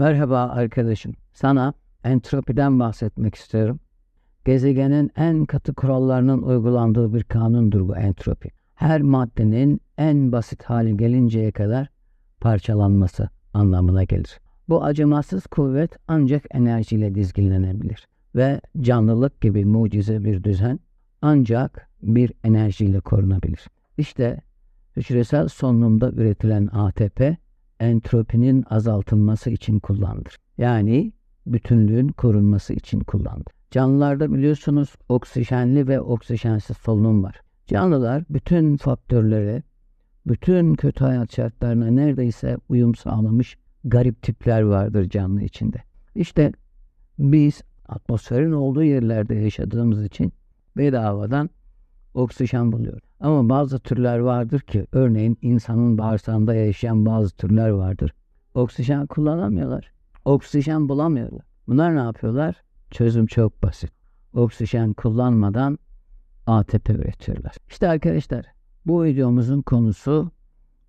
Merhaba arkadaşım. Sana entropiden bahsetmek istiyorum. Gezegenin en katı kurallarının uygulandığı bir kanundur bu entropi. Her maddenin en basit hali gelinceye kadar parçalanması anlamına gelir. Bu acımasız kuvvet ancak enerjiyle dizginlenebilir ve canlılık gibi mucize bir düzen ancak bir enerjiyle korunabilir. İşte hücresel solunumda üretilen ATP entropinin azaltılması için kullanılır. Yani bütünlüğün korunması için kullanılır. Canlılarda biliyorsunuz oksijenli ve oksijensiz solunum var. Canlılar bütün faktörlere, bütün kötü hayat şartlarına neredeyse uyum sağlamış garip tipler vardır canlı içinde. İşte biz atmosferin olduğu yerlerde yaşadığımız için bedavadan oksijen buluyoruz. Ama bazı türler vardır ki örneğin insanın bağırsağında yaşayan bazı türler vardır. Oksijen kullanamıyorlar. Oksijen bulamıyorlar. Bunlar ne yapıyorlar? Çözüm çok basit. Oksijen kullanmadan ATP üretiyorlar. İşte arkadaşlar bu videomuzun konusu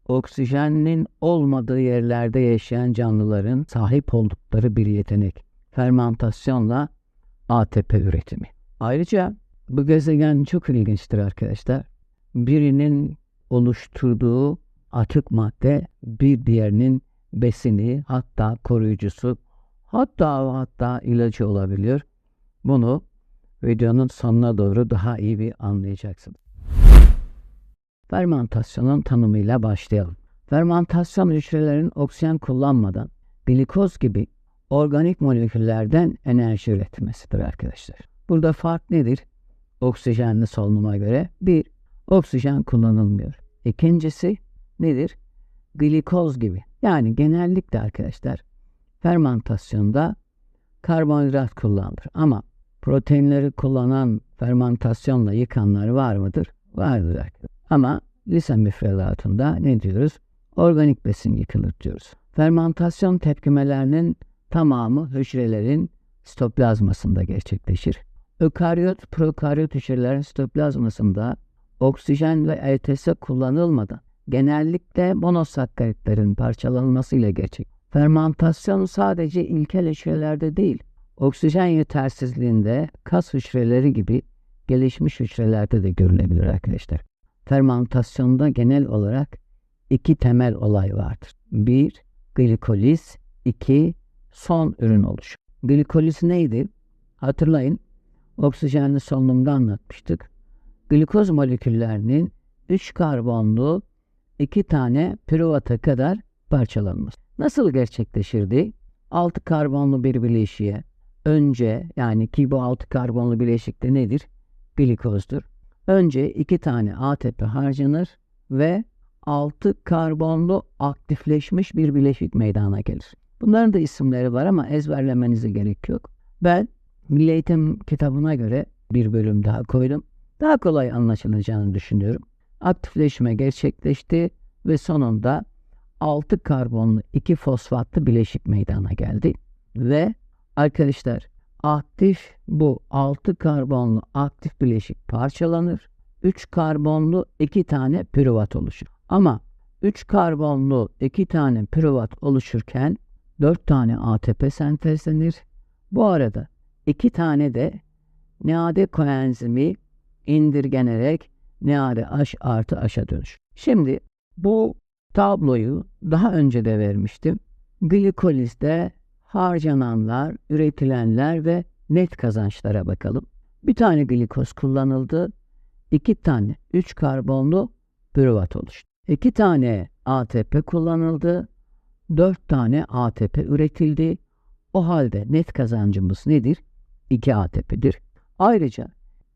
oksijenin olmadığı yerlerde yaşayan canlıların sahip oldukları bir yetenek. Fermentasyonla ATP üretimi. Ayrıca bu gezegen çok ilginçtir arkadaşlar. Birinin oluşturduğu atık madde bir diğerinin besini hatta koruyucusu hatta hatta ilacı olabiliyor. Bunu videonun sonuna doğru daha iyi bir anlayacaksınız. Fermentasyonun tanımıyla başlayalım. Fermentasyon hücrelerin oksijen kullanmadan glikoz gibi organik moleküllerden enerji üretmesidir arkadaşlar. Burada fark nedir? Oksijenli solunuma göre bir, oksijen kullanılmıyor. İkincisi nedir? Glikoz gibi. Yani genellikle arkadaşlar fermentasyonda karbonhidrat kullanılır. Ama proteinleri kullanan fermentasyonla yıkanlar var mıdır? Vardır arkadaşlar. Ama lise müfredatında ne diyoruz? Organik besin yıkılır diyoruz. Fermentasyon tepkimelerinin tamamı hücrelerin sitoplazmasında gerçekleşir. Ökaryot, prokaryot hücrelerin sitoplazmasında oksijen ve ETS kullanılmadan genellikle monosakkaritlerin parçalanmasıyla gerçek. Fermentasyon sadece ilkel hücrelerde değil, oksijen yetersizliğinde kas hücreleri gibi gelişmiş hücrelerde de görülebilir arkadaşlar. Fermentasyonda genel olarak iki temel olay vardır. Bir, glikoliz, iki, son ürün oluşu. Glikoliz neydi? Hatırlayın, oksijenli solunumda anlatmıştık. Glikoz moleküllerinin 3 karbonlu 2 tane piruvata kadar parçalanması. Nasıl gerçekleşirdi? 6 karbonlu bir bileşiğe önce yani ki bu 6 karbonlu bileşikte nedir? Glikozdur. Önce 2 tane ATP harcanır ve 6 karbonlu aktifleşmiş bir bileşik meydana gelir. Bunların da isimleri var ama ezberlemenize gerek yok. Ben Milli Eğitim kitabına göre bir bölüm daha koydum. Daha kolay anlaşılacağını düşünüyorum. Aktifleşme gerçekleşti ve sonunda 6 karbonlu 2 fosfatlı bileşik meydana geldi. Ve arkadaşlar aktif bu 6 karbonlu aktif bileşik parçalanır. 3 karbonlu 2 tane pürüvat oluşur. Ama 3 karbonlu 2 tane pürüvat oluşurken 4 tane ATP sentezlenir. Bu arada 2 tane de NAD koenzimi indirgenerek NADH artı H'a dönüşür. Şimdi bu tabloyu daha önce de vermiştim. Glikolizde harcananlar, üretilenler ve net kazançlara bakalım. Bir tane glikoz kullanıldı. iki tane 3 karbonlu pürüvat oluştu. İki tane ATP kullanıldı. 4 tane ATP üretildi. O halde net kazancımız nedir? 2 ATP'dir. Ayrıca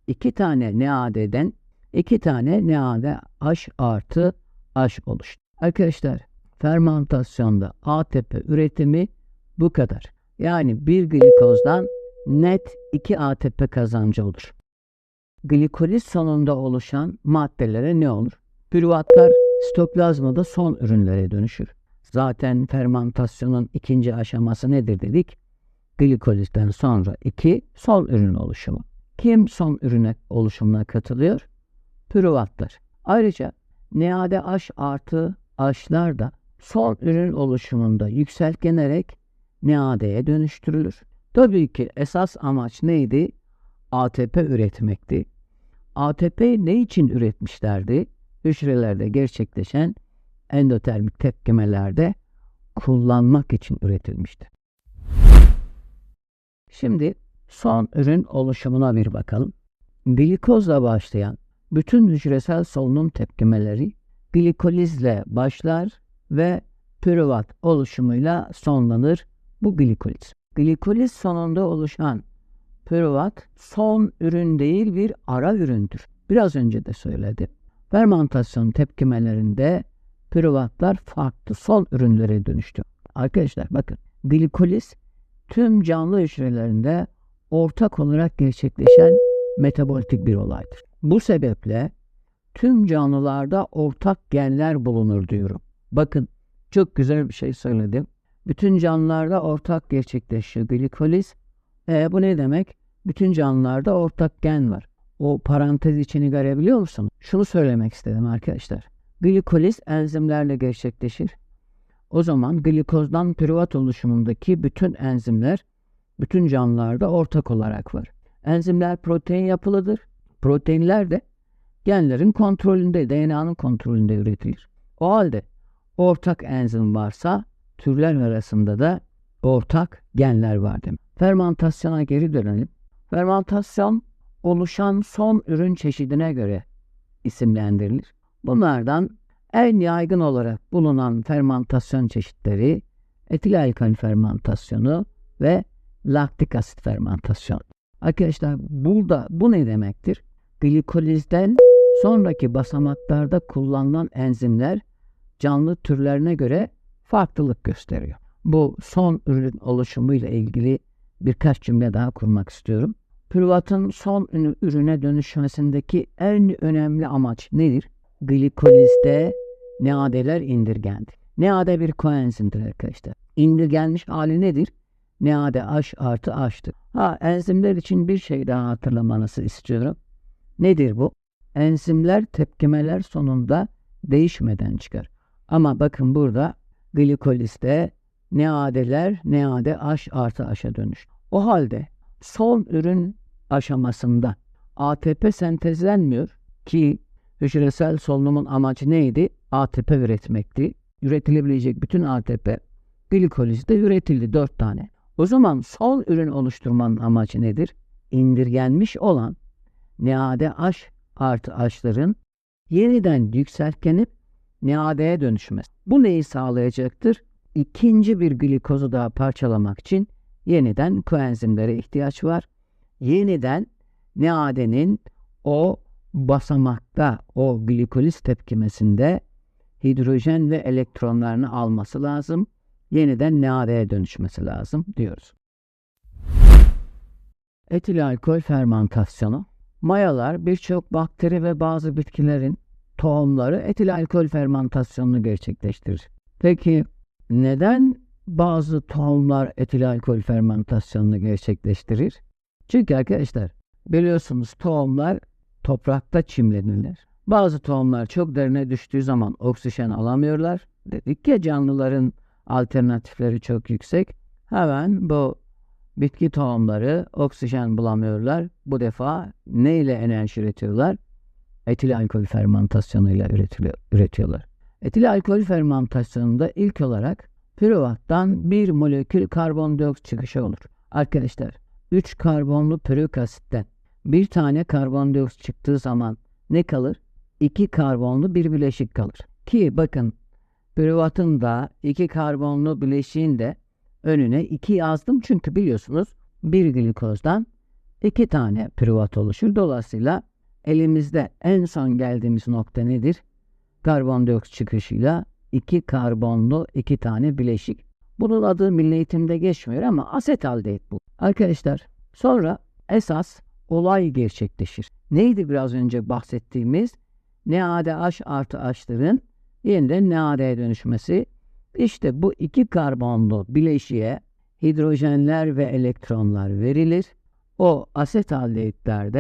2 tane NAD'den 2 tane NADH artı H oluştu. Arkadaşlar fermentasyonda ATP üretimi bu kadar. Yani bir glikozdan net 2 ATP kazancı olur. Glikoliz sonunda oluşan maddelere ne olur? Pürüvatlar sitoplazmada son ürünlere dönüşür. Zaten fermentasyonun ikinci aşaması nedir dedik? Glikolizden sonra iki son ürün oluşumu. Kim son ürüne oluşumuna katılıyor? Pürüvatlar. Ayrıca NADH artı H'lar da son ürün oluşumunda yükseltgenerek NAD'ye dönüştürülür. Tabii ki esas amaç neydi? ATP üretmekti. ATP ne için üretmişlerdi? Hücrelerde gerçekleşen endotermik tepkimelerde kullanmak için üretilmiştir. Şimdi son ürün oluşumuna bir bakalım. Glikozla başlayan bütün hücresel solunum tepkimeleri glikolizle başlar ve pürüvat oluşumuyla sonlanır bu glikoliz. Glikoliz sonunda oluşan pürüvat son ürün değil bir ara üründür. Biraz önce de söyledim. Fermentasyon tepkimelerinde pürüvatlar farklı son ürünlere dönüştü. Arkadaşlar bakın glikoliz tüm canlı hücrelerinde ortak olarak gerçekleşen metabolitik bir olaydır. Bu sebeple tüm canlılarda ortak genler bulunur diyorum. Bakın çok güzel bir şey söyledim. Bütün canlılarda ortak gerçekleşiyor glikoliz. E, bu ne demek? Bütün canlılarda ortak gen var. O parantez içini görebiliyor musunuz? Şunu söylemek istedim arkadaşlar. Glikoliz enzimlerle gerçekleşir. O zaman glikozdan pürüvat oluşumundaki bütün enzimler bütün canlılarda ortak olarak var. Enzimler protein yapılıdır. Proteinler de genlerin kontrolünde, DNA'nın kontrolünde üretilir. O halde ortak enzim varsa türler arasında da ortak genler var demek. Fermentasyona geri dönelim. Fermentasyon oluşan son ürün çeşidine göre isimlendirilir. Bunlardan en yaygın olarak bulunan fermentasyon çeşitleri etil alkol fermentasyonu ve laktik asit fermentasyonu. Arkadaşlar burada bu ne demektir? Glikolizden sonraki basamaklarda kullanılan enzimler canlı türlerine göre farklılık gösteriyor. Bu son ürün oluşumu ile ilgili birkaç cümle daha kurmak istiyorum. Pürvatın son ürüne dönüşmesindeki en önemli amaç nedir? Glikolizde NAD'ler indirgendi. NAD bir koenzimdir arkadaşlar. İndirgenmiş hali nedir? NADH artı H'tır. Ha enzimler için bir şey daha hatırlamanızı istiyorum. Nedir bu? Enzimler tepkimeler sonunda değişmeden çıkar. Ama bakın burada glikolizde NAD'ler NADH artı H'a dönüş. O halde son ürün aşamasında ATP sentezlenmiyor ki hücresel solunumun amacı neydi? ATP üretmekti. Üretilebilecek bütün ATP glikolizde üretildi 4 tane. O zaman son ürün oluşturmanın amacı nedir? İndirgenmiş olan NADH artı H'ların yeniden yükseltkenip NAD'ye dönüşmesi. Bu neyi sağlayacaktır? İkinci bir glikozu daha parçalamak için yeniden koenzimlere ihtiyaç var. Yeniden NAD'nin o basamakta, o glikoliz tepkimesinde hidrojen ve elektronlarını alması lazım. Yeniden NAD'ye dönüşmesi lazım diyoruz. Etil alkol fermentasyonu. Mayalar birçok bakteri ve bazı bitkilerin tohumları etil alkol fermentasyonunu gerçekleştirir. Peki neden bazı tohumlar etil alkol fermentasyonunu gerçekleştirir? Çünkü arkadaşlar biliyorsunuz tohumlar toprakta çimlenirler. Bazı tohumlar çok derine düştüğü zaman oksijen alamıyorlar. Dedik ya canlıların alternatifleri çok yüksek. Hemen bu bitki tohumları oksijen bulamıyorlar. Bu defa ne ile enerji üretiyorlar? Etil alkol fermentasyonuyla üretiyorlar. Etil alkol fermentasyonunda ilk olarak pürüvattan bir molekül karbondioksit çıkışı olur. Arkadaşlar 3 karbonlu pürük asitten bir tane karbondioksit çıktığı zaman ne kalır? 2 karbonlu bir bileşik kalır. Ki bakın pürüvatın da 2 karbonlu bileşiğin de önüne 2 yazdım çünkü biliyorsunuz bir glikozdan 2 tane pürüvat oluşur. Dolayısıyla elimizde en son geldiğimiz nokta nedir? Karbondioksit çıkışıyla 2 karbonlu 2 tane bileşik. Bunun adı milli eğitimde geçmiyor ama asetaldehit bu. Arkadaşlar sonra esas olay gerçekleşir. Neydi biraz önce bahsettiğimiz? NADH artı H'ların yeniden NAD'ye dönüşmesi. İşte bu iki karbonlu bileşiğe hidrojenler ve elektronlar verilir. O asetaldehitler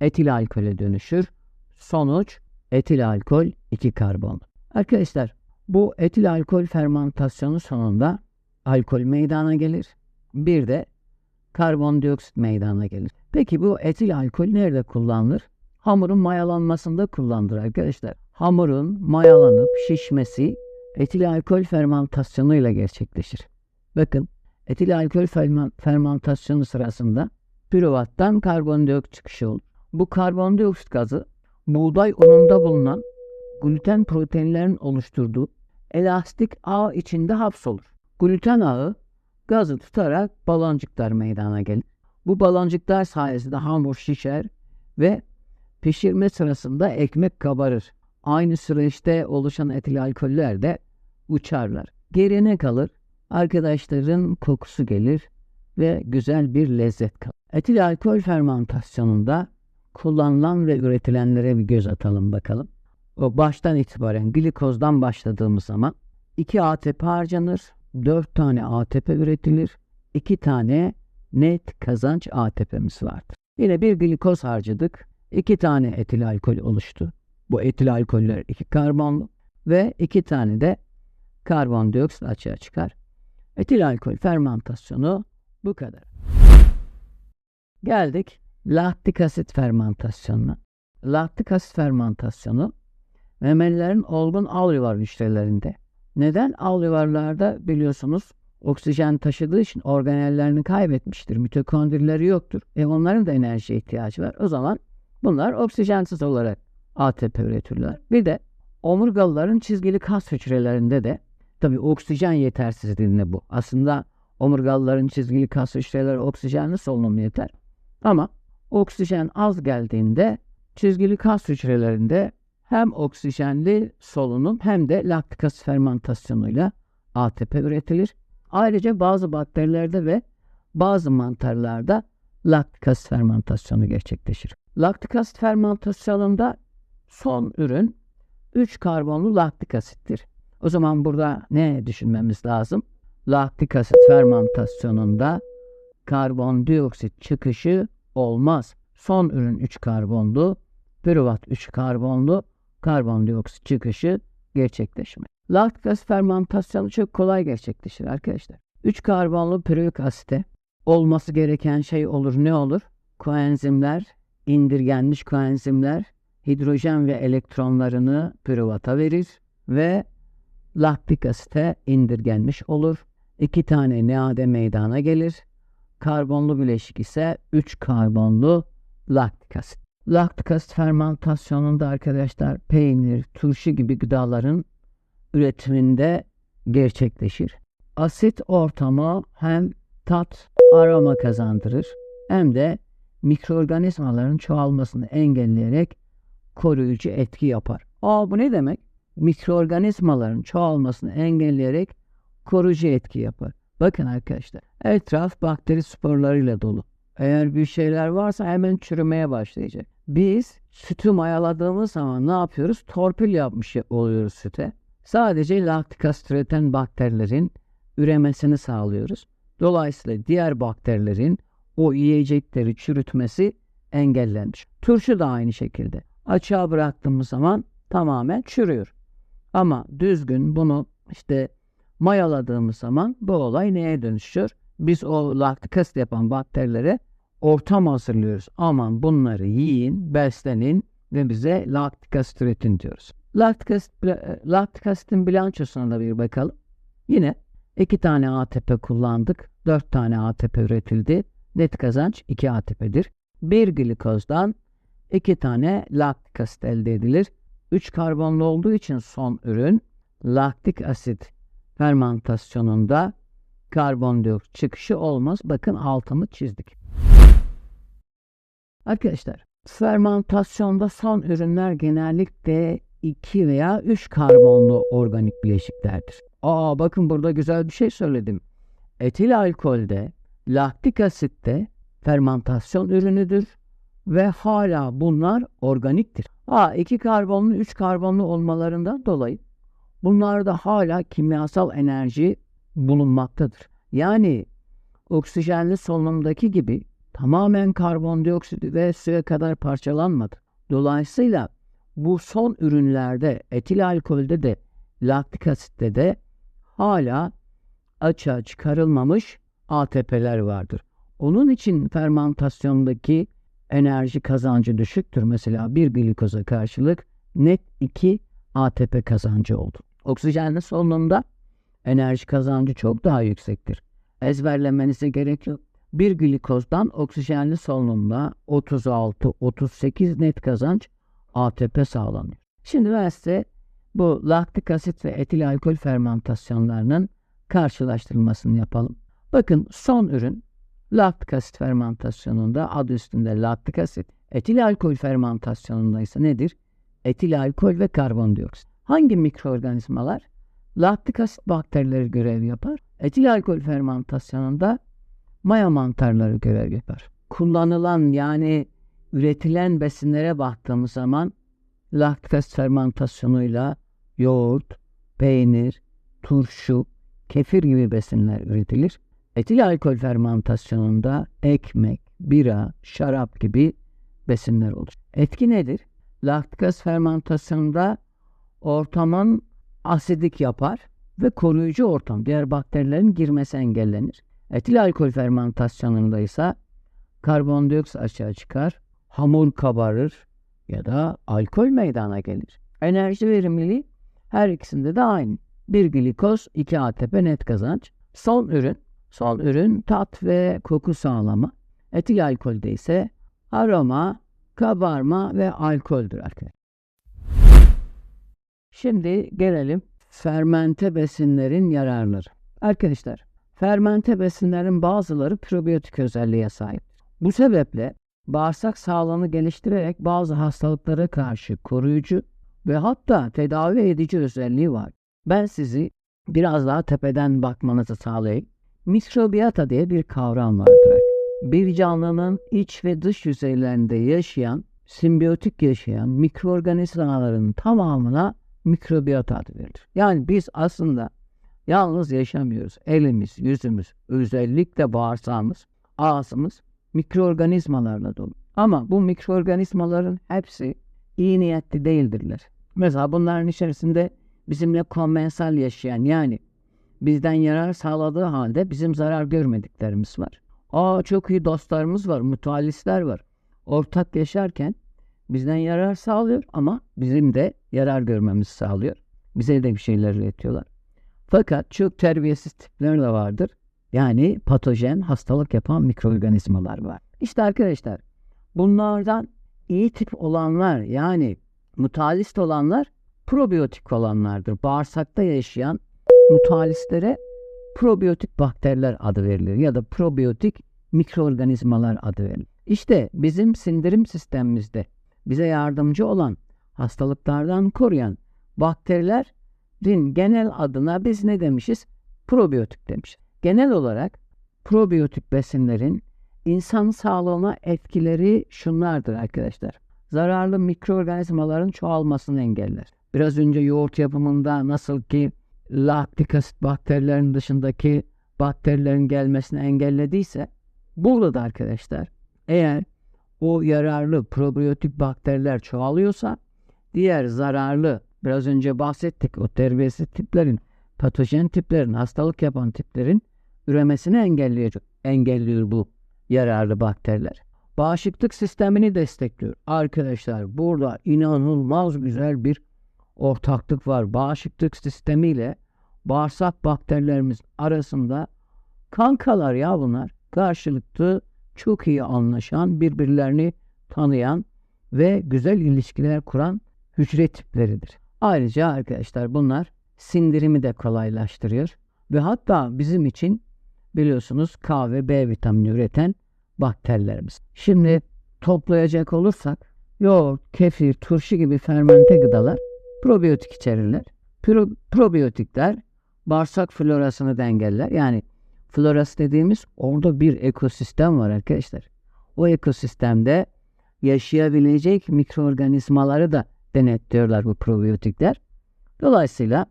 etil alkole dönüşür. Sonuç etil alkol 2 karbon. Arkadaşlar bu etil alkol fermentasyonu sonunda alkol meydana gelir. Bir de karbondioksit meydana gelir. Peki bu etil alkol nerede kullanılır? Hamurun mayalanmasında kullanılır arkadaşlar. Hamurun mayalanıp şişmesi etil alkol fermentasyonuyla gerçekleşir. Bakın etil alkol fermentasyonu sırasında pürüvattan karbondioksit çıkışı olur. Bu karbondioksit gazı buğday ununda bulunan gluten proteinlerin oluşturduğu elastik ağ içinde hapsolur. Gluten ağı gazı tutarak baloncuklar meydana gelir. Bu baloncuklar sayesinde hamur şişer ve pişirme sırasında ekmek kabarır. Aynı süreçte oluşan etil alkoller de uçarlar. Geriye ne kalır? Arkadaşların kokusu gelir ve güzel bir lezzet kalır. Etil alkol fermentasyonunda kullanılan ve üretilenlere bir göz atalım bakalım. O baştan itibaren glikozdan başladığımız zaman 2 ATP harcanır, 4 tane ATP üretilir, 2 tane net kazanç ATP'miz vardır. Yine bir glikoz harcadık, 2 tane etil alkol oluştu. Bu etil alkoller 2 karbonlu ve 2 tane de karbondioksit açığa çıkar. Etil alkol fermentasyonu bu kadar. Geldik laktik asit fermentasyonuna. Laktik asit fermentasyonu memelilerin olgun alveolar hücrelerinde. Neden alveolarlarda biliyorsunuz oksijen taşıdığı için organellerini kaybetmiştir. Mitokondrileri yoktur. E onların da enerjiye ihtiyacı var. O zaman bunlar oksijensiz olarak ATP üretirler. Bir de omurgalıların çizgili kas hücrelerinde de tabi oksijen yetersizliğinde bu. Aslında omurgalıların çizgili kas hücreleri oksijenli solunum yeter. Ama oksijen az geldiğinde çizgili kas hücrelerinde hem oksijenli solunum hem de laktik asit fermentasyonuyla ATP üretilir. Ayrıca bazı bakterilerde ve bazı mantarlarda laktik asit fermentasyonu gerçekleşir. Laktik asit fermentasyonunda son ürün 3 karbonlu laktik asittir. O zaman burada ne düşünmemiz lazım? Laktik asit fermentasyonunda karbondioksit çıkışı olmaz. Son ürün 3 karbonlu, pürüvat 3 karbonlu, karbondioksit çıkışı gerçekleşmez. Laktik asit fermentasyonu çok kolay gerçekleşir arkadaşlar. 3 karbonlu pürük asite olması gereken şey olur. Ne olur? Koenzimler, indirgenmiş koenzimler hidrojen ve elektronlarını pürüvata verir ve laktik asite indirgenmiş olur. İki tane NAD meydana gelir. Karbonlu bileşik ise 3 karbonlu laktik asit. Laktik asit fermentasyonunda arkadaşlar peynir, turşu gibi gıdaların üretiminde gerçekleşir. Asit ortamı hem tat, aroma kazandırır hem de mikroorganizmaların çoğalmasını engelleyerek koruyucu etki yapar. Aa bu ne demek? Mikroorganizmaların çoğalmasını engelleyerek koruyucu etki yapar. Bakın arkadaşlar etraf bakteri sporlarıyla dolu. Eğer bir şeyler varsa hemen çürümeye başlayacak. Biz sütü mayaladığımız zaman ne yapıyoruz? Torpil yapmış oluyoruz süte. Sadece laktik asit üreten bakterilerin üremesini sağlıyoruz. Dolayısıyla diğer bakterilerin o yiyecekleri çürütmesi engellenmiş. Turşu da aynı şekilde. Açığa bıraktığımız zaman tamamen çürüyor. Ama düzgün bunu işte mayaladığımız zaman bu olay neye dönüşüyor? Biz o laktik asit yapan bakterilere ortam hazırlıyoruz. Aman bunları yiyin, beslenin ve bize laktik asit üretin diyoruz. Laktik, asit, laktik asitin bilançosuna da bir bakalım. Yine iki tane ATP kullandık. Dört tane ATP üretildi. Net kazanç 2 ATP'dir. Bir glikozdan iki tane laktik asit elde edilir. 3 karbonlu olduğu için son ürün laktik asit fermentasyonunda karbondioksit çıkışı olmaz. Bakın altını çizdik. Arkadaşlar fermentasyonda son ürünler genellikle 2 veya 3 karbonlu organik bileşiklerdir. Aa bakın burada güzel bir şey söyledim. Etil alkolde, laktik asitte fermentasyon ürünüdür ve hala bunlar organiktir. Ha 2 karbonlu 3 karbonlu olmalarından dolayı bunlarda hala kimyasal enerji bulunmaktadır. Yani oksijenli solunumdaki gibi tamamen karbondioksit ve suya kadar parçalanmadı. Dolayısıyla bu son ürünlerde etil alkolde de laktik asitte de hala açığa çıkarılmamış ATP'ler vardır. Onun için fermentasyondaki enerji kazancı düşüktür. Mesela bir glikoza karşılık net 2 ATP kazancı oldu. Oksijenli solunumda enerji kazancı çok daha yüksektir. Ezberlemenize gerek yok. Bir glikozdan oksijenli solunumda 36-38 net kazanç ATP sağlanıyor. Şimdi ben size bu laktik asit ve etil alkol fermentasyonlarının karşılaştırılmasını yapalım. Bakın son ürün laktik asit fermentasyonunda adı üstünde laktik asit. Etil alkol fermentasyonunda ise nedir? Etil alkol ve karbondioksit. Hangi mikroorganizmalar laktik asit bakterileri görev yapar? Etil alkol fermentasyonunda maya mantarları görev yapar. Kullanılan yani üretilen besinlere baktığımız zaman laktik asit fermentasyonuyla yoğurt, peynir, turşu, kefir gibi besinler üretilir. Etil alkol fermentasyonunda ekmek, bira, şarap gibi besinler olur. Etki nedir? Laktik asit fermentasyonunda ortamın asidik yapar ve koruyucu ortam diğer bakterilerin girmesi engellenir. Etil alkol fermentasyonunda ise karbondioksit açığa çıkar, hamur kabarır ya da alkol meydana gelir. Enerji verimliliği her ikisinde de aynı. 1 glikoz, 2 ATP net kazanç. Son ürün, son ürün tat ve koku sağlama. Etil alkolde ise aroma, kabarma ve alkoldür arkadaşlar. Şimdi gelelim fermente besinlerin yararları. Arkadaşlar, fermente besinlerin bazıları probiyotik özelliğe sahip. Bu sebeple bağırsak sağlığını geliştirerek bazı hastalıklara karşı koruyucu ve hatta tedavi edici özelliği var. Ben sizi biraz daha tepeden bakmanızı sağlayayım. Mikrobiyata diye bir kavram vardır. Bir canlının iç ve dış yüzeylerinde yaşayan, simbiyotik yaşayan mikroorganizmaların tamamına mikrobiyata adı verilir. Yani biz aslında yalnız yaşamıyoruz. Elimiz, yüzümüz, özellikle bağırsağımız, ağzımız mikroorganizmalarla dolu. Ama bu mikroorganizmaların hepsi iyi niyetli değildirler. Mesela bunların içerisinde bizimle konvensal yaşayan yani bizden yarar sağladığı halde bizim zarar görmediklerimiz var. Aa çok iyi dostlarımız var, mutualistler var. Ortak yaşarken bizden yarar sağlıyor ama bizim de yarar görmemizi sağlıyor. Bize de bir şeyler üretiyorlar. Fakat çok terbiyesiz tipler de vardır. Yani patojen hastalık yapan mikroorganizmalar var. İşte arkadaşlar bunlardan iyi tip olanlar yani mutalist olanlar probiyotik olanlardır. Bağırsakta yaşayan mutalistlere probiyotik bakteriler adı verilir ya da probiyotik mikroorganizmalar adı verilir. İşte bizim sindirim sistemimizde bize yardımcı olan hastalıklardan koruyan bakterilerin genel adına biz ne demişiz? Probiyotik demişiz. Genel olarak probiyotik besinlerin insan sağlığına etkileri şunlardır arkadaşlar. Zararlı mikroorganizmaların çoğalmasını engeller. Biraz önce yoğurt yapımında nasıl ki laktik asit bakterilerin dışındaki bakterilerin gelmesini engellediyse burada da arkadaşlar eğer o yararlı probiyotik bakteriler çoğalıyorsa diğer zararlı biraz önce bahsettik o terbiyesiz tiplerin patojen tiplerin hastalık yapan tiplerin üremesini engelliyor, engelliyor bu yararlı bakteriler. Bağışıklık sistemini destekliyor. Arkadaşlar burada inanılmaz güzel bir ortaklık var. Bağışıklık sistemiyle bağırsak bakterilerimiz arasında kankalar ya bunlar. Karşılıklı çok iyi anlaşan, birbirlerini tanıyan ve güzel ilişkiler kuran hücre tipleridir. Ayrıca arkadaşlar bunlar sindirimi de kolaylaştırıyor ve hatta bizim için biliyorsunuz K ve B vitamini üreten bakterilerimiz. Şimdi toplayacak olursak yoğurt, kefir, turşu gibi fermente gıdalar probiyotik içerirler. Pro, probiyotikler bağırsak florasını dengeller. Yani florası dediğimiz orada bir ekosistem var arkadaşlar. O ekosistemde yaşayabilecek mikroorganizmaları da denetliyorlar bu probiyotikler. Dolayısıyla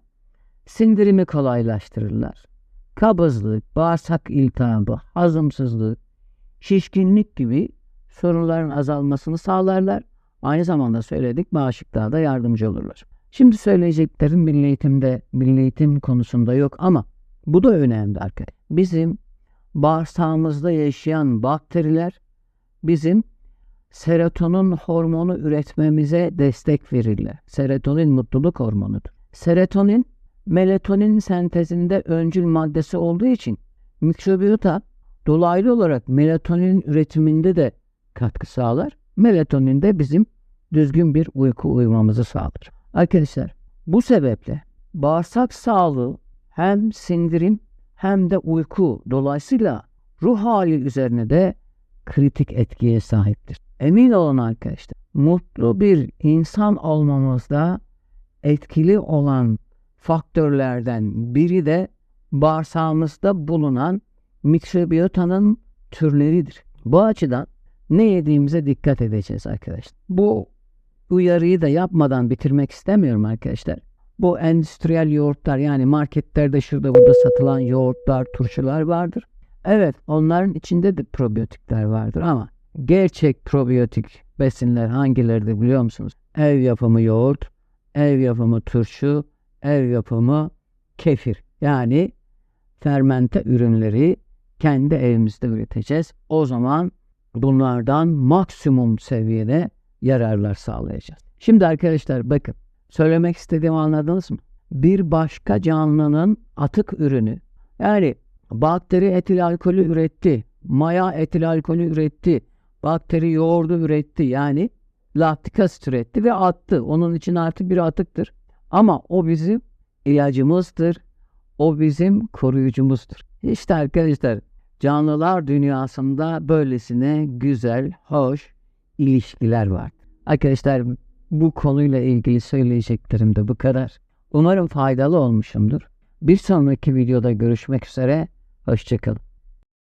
sindirimi kolaylaştırırlar. Kabızlık, bağırsak iltihabı, hazımsızlık, şişkinlik gibi sorunların azalmasını sağlarlar. Aynı zamanda söyledik bağışıklığa da yardımcı olurlar. Şimdi söyleyeceklerim milli eğitimde, milli eğitim konusunda yok ama Bu da önemli arkadaşlar. Bizim bağırsağımızda yaşayan bakteriler bizim serotonin hormonu üretmemize destek verirler. Serotonin mutluluk hormonudur. Serotonin melatonin sentezinde öncül maddesi olduğu için mikrobiyota dolaylı olarak melatonin üretiminde de katkı sağlar. Melatonin de bizim düzgün bir uyku uyumamızı sağlar. Arkadaşlar bu sebeple bağırsak sağlığı hem sindirim hem de uyku dolayısıyla ruh hali üzerine de kritik etkiye sahiptir. Emin olun arkadaşlar mutlu bir insan olmamızda etkili olan faktörlerden biri de bağırsağımızda bulunan mikrobiyotanın türleridir. Bu açıdan ne yediğimize dikkat edeceğiz arkadaşlar. Bu uyarıyı da yapmadan bitirmek istemiyorum arkadaşlar. Bu endüstriyel yoğurtlar yani marketlerde şurada burada satılan yoğurtlar, turşular vardır. Evet onların içinde de probiyotikler vardır ama gerçek probiyotik besinler hangileri biliyor musunuz? Ev yapımı yoğurt, ev yapımı turşu, ev yapımı kefir. Yani fermente ürünleri kendi evimizde üreteceğiz. O zaman bunlardan maksimum seviyede yararlar sağlayacağız. Şimdi arkadaşlar bakın söylemek istediğimi anladınız mı? Bir başka canlının atık ürünü yani bakteri etil alkolü üretti, maya etil alkolü üretti, bakteri yoğurdu üretti yani laktik asit üretti ve attı. Onun için artık bir atıktır. Ama o bizim ilacımızdır. O bizim koruyucumuzdur. İşte arkadaşlar canlılar dünyasında böylesine güzel, hoş ilişkiler var. Arkadaşlar bu konuyla ilgili söyleyeceklerim de bu kadar. Umarım faydalı olmuşumdur. Bir sonraki videoda görüşmek üzere. Hoşçakalın.